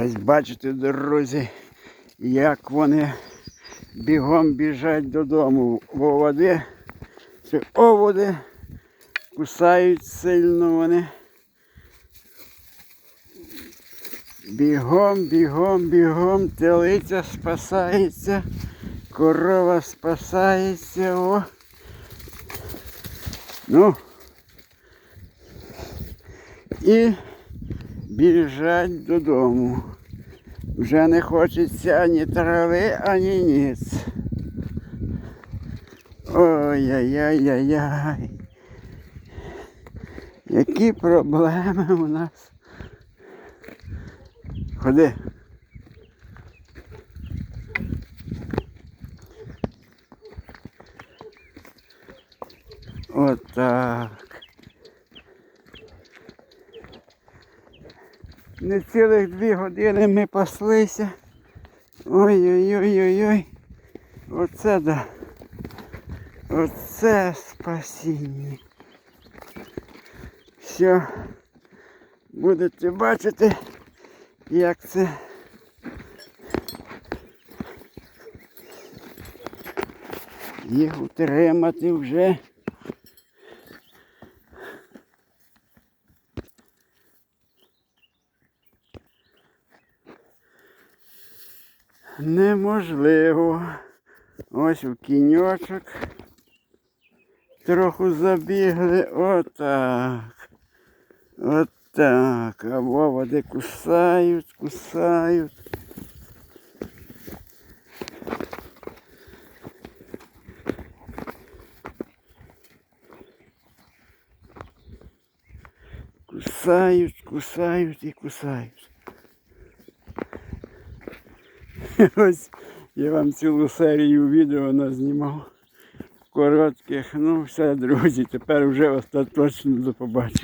Ось бачите, друзі, як вони бігом біжать додому. Бо води, це оводи, кусають сильно вони. Бігом, бігом, бігом, телиця спасається, корова спасається. О. Ну. І біжать додому. Вже не хочеться ані трави, ані ніц. Ой-яй-яй-яй-яй. Які проблеми у нас. Ходи. Отак. Не цілих дві години ми паслися. Ой-ой-ой-ой-ой. Оце да. Оце спасіння. Все. Будете бачити, як це. Їх утримати вже. Неможливо. Ось в кіньочок. Трохи забігли. Отак. Отак. Або води кусають, кусають. Кусають, кусають і кусають. Ось я вам цілу серію відео назнімав. Коротких. Ну все, друзі, тепер вже остаточно до побачення.